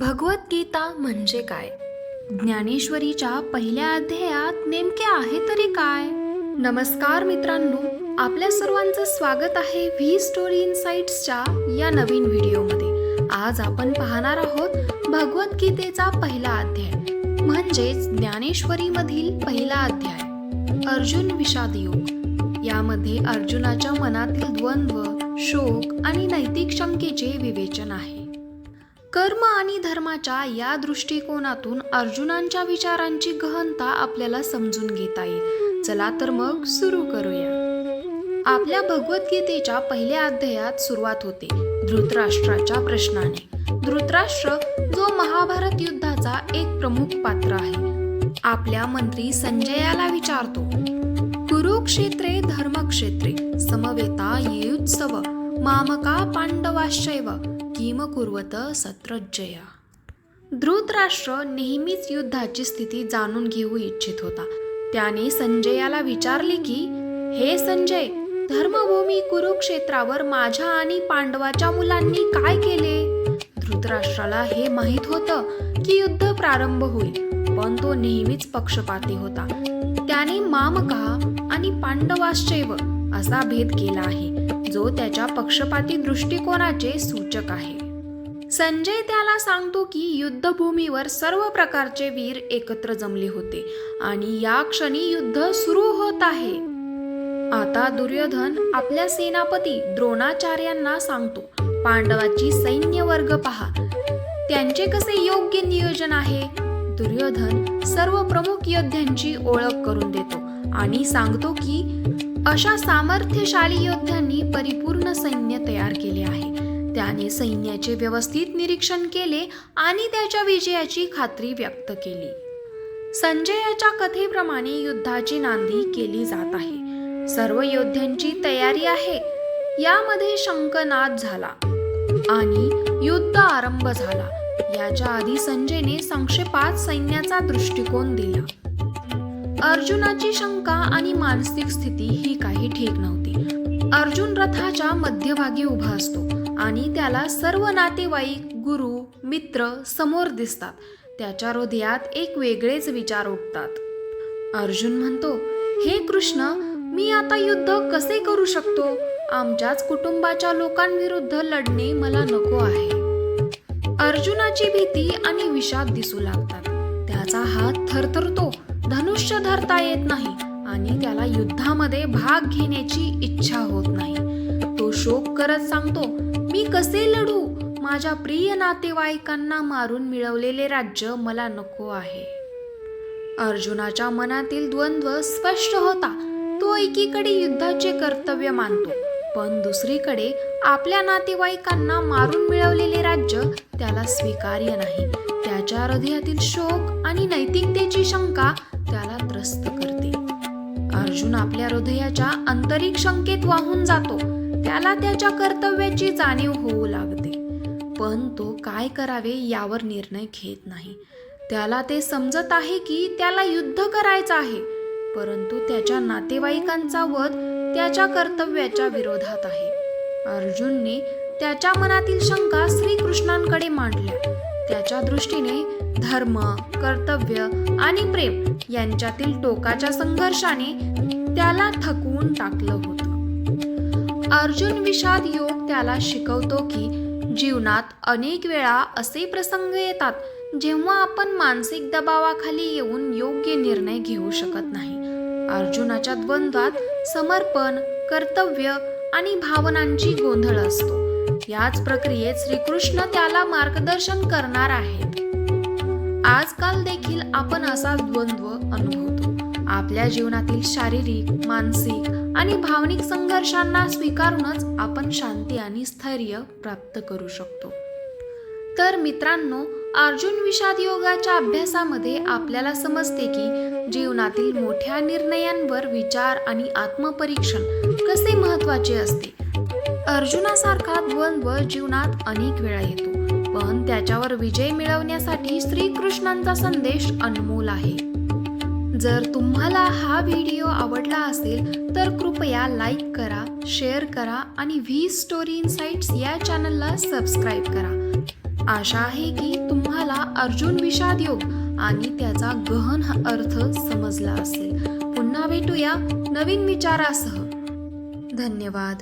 भगवद्गीता म्हणजे काय? ज्ञानेश्वरीच्या पहिल्या अध्यायात नेमके आहे तरी काय? नमस्कार मित्रांनो आपल्या सर्वांचं स्वागत आहे व्ही स्टोरी इन्साइट्सच्या या नवीन व्हिडिओमध्ये. आज आपण पाहणार आहोत भगवद्गीतेचा पहिला अध्याय म्हणजेच ज्ञानेश्वरीमधील पहिला अध्याय अर्जुन विषाद योग. यामध्ये अर्जुनाच्या मनातील द्वंद्व शोक आणि नैतिक शंकेचे विवेचन आहे. कर्म आणि धर्माच्या या दृष्टिकोनातून अर्जुनांच्या विचारांची गहनता आपल्याला समजून घेता येईल. चला तर मग सुरू करूया. आपल्या भगवद्गीतेच्या पहिल्या अध्यायात सुरुवात होते धृतराष्ट्राच्या प्रश्नाने. धृतराष्ट्र जो महाभारत युद्धाचा एक प्रमुख पात्र आहे. आपल्या मंत्री संजयाला विचारतो कुरुक्षेत्रे धर्मक्षेत्रे समवेता येयुत्सव मामका पांडवाश्चैव किम कुर्वत सत्रज्जया. धृतराष्ट्र नेहमीच युद्धाची स्थिती जाणून घेऊ इच्छित होता. त्याने संजयाला विचारले की हे संजय धर्मभूमी कुरुक्षेत्रावर माझ्या आणि पांडवाच्या मुलांनी काय केले? धृतराष्ट्राला हे माहीत होतं की युद्ध प्रारंभ होईल पण तो नेहमीच पक्षपाती होता. त्याने मामका आणि पांडवाश्चैव असा भेद केला आहे जो त्याच्या पक्षपाती दृष्टिकोनाचे सूचक आहे. संजय त्याला सांगतो की युद्धभूमीवर सर्व प्रकारचे वीर एकत्र जमले होते आणि या क्षणी युद्ध सुरू होत आहे. आता दुर्योधन आपल्या सेनापती द्रोणाचार्यांना सांगतो पांडवाची सैन्य वर्ग पहा त्यांचे कसे योग्य नियोजन आहे? दुर्योधन सर्व प्रमुख योद्ध्यांची ओळख करून देतो आणि सांगतो की अशा सामर्थ्यशाली योद्ध्यांनी परिपूर्ण सैन्य तयार केले आहे. त्याने सैन्याचे व्यवस्थित निरीक्षण केले आणि त्याच्या विजयाची खात्री व्यक्त केली. संजयाच्या कथेप्रमाणे युद्धाची नांदी केली जात आहे. सर्व योद्ध्यांची तयारी आहे. यामध्ये शंकनाद झाला आणि युद्ध आरंभ झाला. याच्या आधी संजयने संक्षेपात सैन्याचा दृष्टिकोन दिला. अर्जुनाची शंका आणि मानसिक स्थिती ही काही ठीक नव्हती. अर्जुन रथाच्या मध्यभागी उभा असतो आणि त्याला सर्व नातेवाईक गुरु मित्र समोर दिसतात. त्याच्या हृदयात एक वेगळेच विचार उठतात. अर्जुन म्हणतो हे कृष्ण मी आता युद्ध कसे करू शकतो? आमच्याच कुटुंबाच्या लोकांविरुद्ध लढणे मला नको आहे. अर्जुनाची भीती आणि विषाद दिसू लागतात. त्याचा हात थरथरतो. धनुष्य धरता येत नाही आणि त्याला युद्धामध्ये भाग घेण्याची इच्छा होत नाही. तो शोक करत सांगतो मी कसे लढू? माझ्या प्रिय नातेवाईकांना मारून मिळवलेले राज्य मला नको आहे. अर्जुनाच्या मनातील द्वंद्व स्पष्ट होता. तो एकीकडे युद्धाचे कर्तव्य मानतो पण दुसरीकडे आपल्या नातेवाईकांना मारून मिळवलेले राज्य त्याला स्वीकार्य नाही. त्याच्या हृदयातील शोक आणि नैतिकतेची शंका त्याला त्रस्त करते अर्जुन आपल्या हृदयाच्या आंतरिक शंकेत वाहून जातो. त्याला त्याच्या कर्तव्याची जाणीव होऊ लागते. पण तो काय करावे यावर निर्णय घेत नाही. त्याला ते समजत आहे की त्याला युद्ध करायचं आहे. परंतु त्याच्या नातेवाईकांचा वध त्याच्या कर्तव्याच्या विरोधात आहे. अर्जुनने त्याच्या मनातील शंका श्रीकृष्णांकडे मांडल्या. त्याच्या दृष्टीने धर्म कर्तव्य आणि प्रेम यांच्यातील टोकाच्या संघर्षाने त्याला थकवून टाकलं होतं. अर्जुन विषाद योग त्याला शिकवतो की जीवनात अनेक वेळा असे प्रसंग येतात जेव्हा आपण मानसिक दबावाखाली येऊन योग्य निर्णय घेऊ शकत नाही. अर्जुनाच्या द्वंद्वात समर्पण कर्तव्य आणि भावनांची गोंधळ असतो. याच प्रक्रियेत श्रीकृष्ण त्याला मार्गदर्शन करणार आहेत. आजकाल देखील आपण असा द्वंद्व अनुभवतो. आपल्या जीवनातील शारीरिक मानसिक आणि भावनिक संघर्षांना स्वीकारूनच आपण शांती आणि स्थैर्य प्राप्त करू शकतो. तर मित्रांनो अर्जुन विषाद योगाच्या अभ्यासामध्ये आपल्याला समजते की जीवनातील मोठ्या निर्णयांवर विचार आणि आत्मपरीक्षण कसे महत्त्वाचे असते. अर्जुनासारखा द्वंद्व जीवनात अनेक वेळा येतो पण त्याच्यावर विजय मिळवण्यासाठी श्रीकृष्णांचा संदेश अनमोल आहे. जर तुम्हाला हा व्हिडिओ आवडला असेल तर कृपया लाईक करा शेअर करा आणि व्ही स्टोरी इन्साइट्स या चॅनलला सबस्क्राईब करा. आशा आहे की तुम्हाला अर्जुन विषाद योग आणि त्याचा गहन अर्थ समजला असेल. पुन्हा भेटूया नवीन विचारासह. धन्यवाद.